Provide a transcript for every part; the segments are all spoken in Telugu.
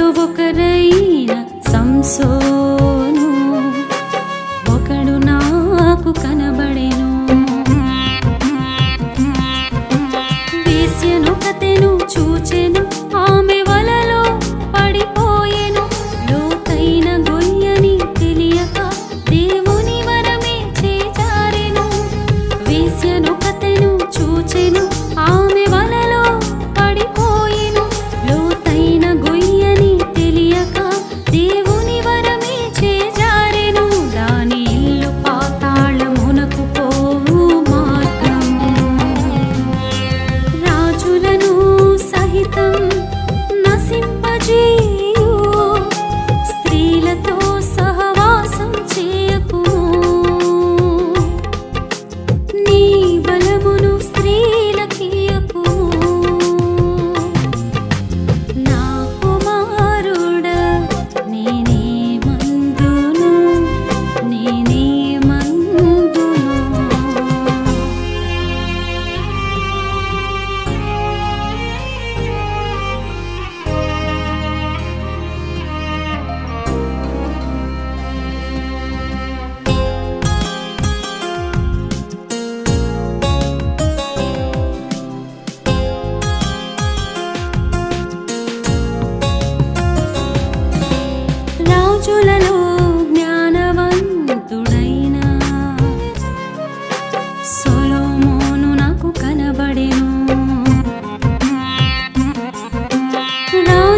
ఒకరైన సంసో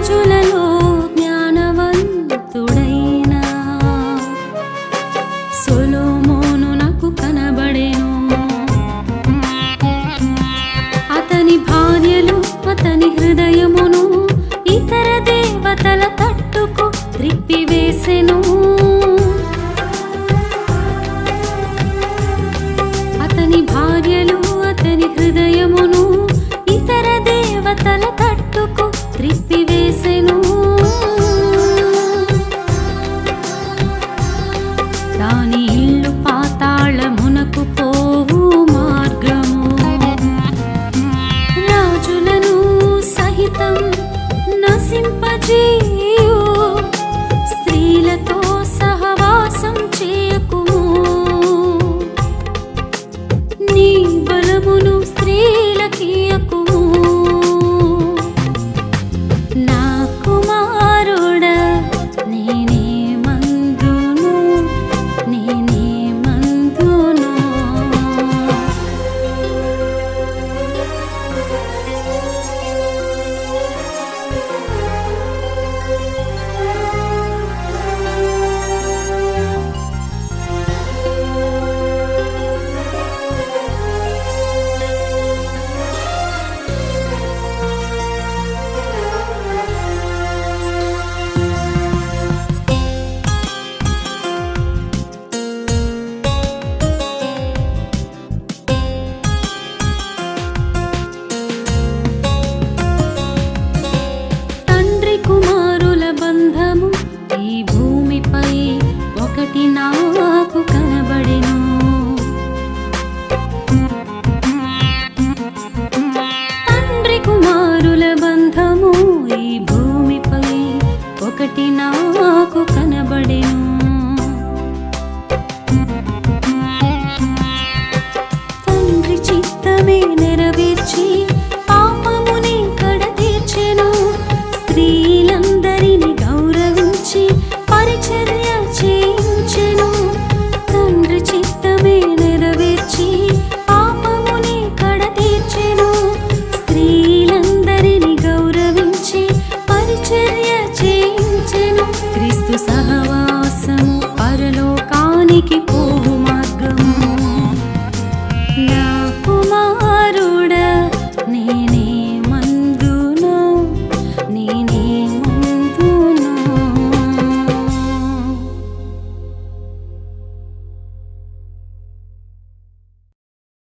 రాజులలో జ్ఞానవంతుడైన. సొలోమోను నాకు కనబడేను. అతని భార్యలు అతని హృదయమును ఇతర దేవతల feet.